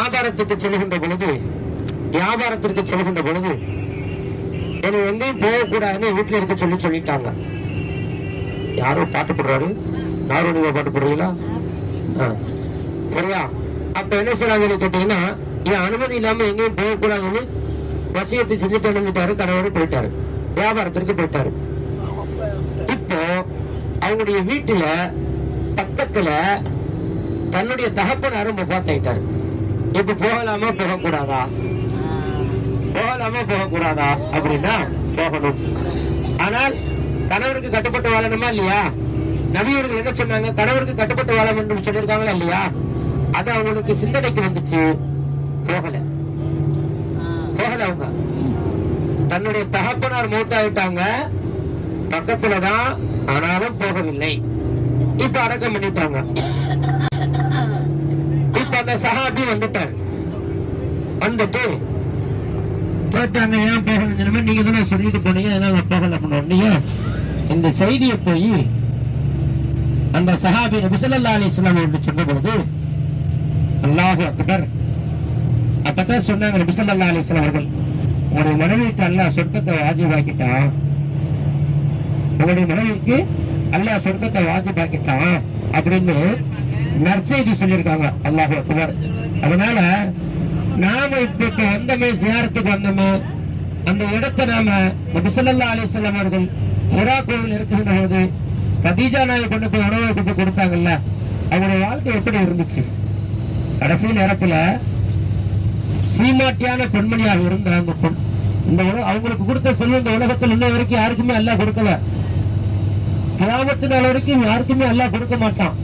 வியாபாரத்துக்கு செல்கின்ற பொழுது வியாபாரத்திற்கு செல்கின்ற பொழுது என்னை எங்கேயும் போகக்கூடாதுன்னு வீட்டில் இருக்க சொல்லி சொல்லிட்டாங்க. யாரோ பாட்டு போடுறாரு? நாரோடிவா பாட்டு போடுறீங்களா? சரியா? அப்ப என்ன சொன்னாங்கன்னு கேட்டீங்கன்னா என் அனுமதி இல்லாம எங்கேயும் போகக்கூடாதுன்னு வசியத்தை செஞ்சுட்டு அடைஞ்சிட்டாரு கணவர் போயிட்டாரு. வியாபாரத்திற்கு போயிட்டாரு. இப்போ அவங்களுடைய வீட்டுல பக்கத்துல தன்னுடைய தகப்பனாரும் முப்பாத்தாயிட்டாரு இப்படி போகலாமா போகக்கூடாதா? போகலாமா போகக்கூடாதா? அப்படின்னா போகணும். ஆனால் கணவருக்கு கட்டுப்பட்டு வாழணுமா இல்லையா? நவியர்கள் என்ன சொன்னாங்க? கணவருக்கு கட்டுப்பட்டு வாழ வேண்டும் சொல்லியிருக்காங்களா இல்லையா? அது அவங்களுக்கு சிந்தனைக்கு வந்துச்சு. போகல. போகல அவங்க. தன்னுடைய தகப்பனார் மூத்தாயிட்டாங்க. பக்கத்துலதான் ஆனாலும் போகவில்லை. இப்ப அடக்கம் பண்ணிட்டாங்க. அந்த சஹாபி வந்துட்டார். வந்துட்டு கேட்டாங்க ஏன் போகணும் நீங்க தானே சொல்லிட்டு போனீங்க. அதனால நான் போகல பண்ணீங்க இந்த செய்தியை போய் அந்த சஹாபி நபிசல்லா அலி இஸ்லாம் என்று சொன்ன பொழுது அல்லாஹு அக்பர் அப்பதான் சொன்னாங்க நபிசல்லா அலி இஸ்லாம் அவர்கள் உங்களுடைய மனைவிக்கு அல்லாஹ் சொர்க்கத்தை வாஜிபாக்கிட்டான். உங்களுடைய மனைவிக்கு அல்லாஹ் சொர்க்கத்தை வாஜிபாக்கிட்டான். அப்படின்னு நற்செய்தி சொல்லியிருக்காங்க. அல்லாஹ் அக்பர். அதனால நாம இப்ப இப்ப வந்தோமே சியாரத்துக்கு வந்தோமோ அந்த இடத்தை நாம நபிசல்லா அலிசல்லாம் அவர்கள் ஹிரா கோவில் இருக்குகின்ற போது கதீஜா நாயை கொண்டு போய் உணவை கொண்டு கொடுத்தாங்கல்ல அவருடைய வாழ்க்கை எப்படி இருந்துச்சு? கடைசி நேரத்துல சீமாட்டியான பெண்மணியாக இருந்த அந்த பெண் இந்த அவங்களுக்கு கொடுத்த செல்வம் இந்த உலகத்தில் இன்ன வரைக்கும் யாருக்குமே எல்லாம் கொடுக்கல. கிராமத்து நாள் வரைக்கும் யாருக்குமே எல்லாம் கொடுக்க மாட்டான்.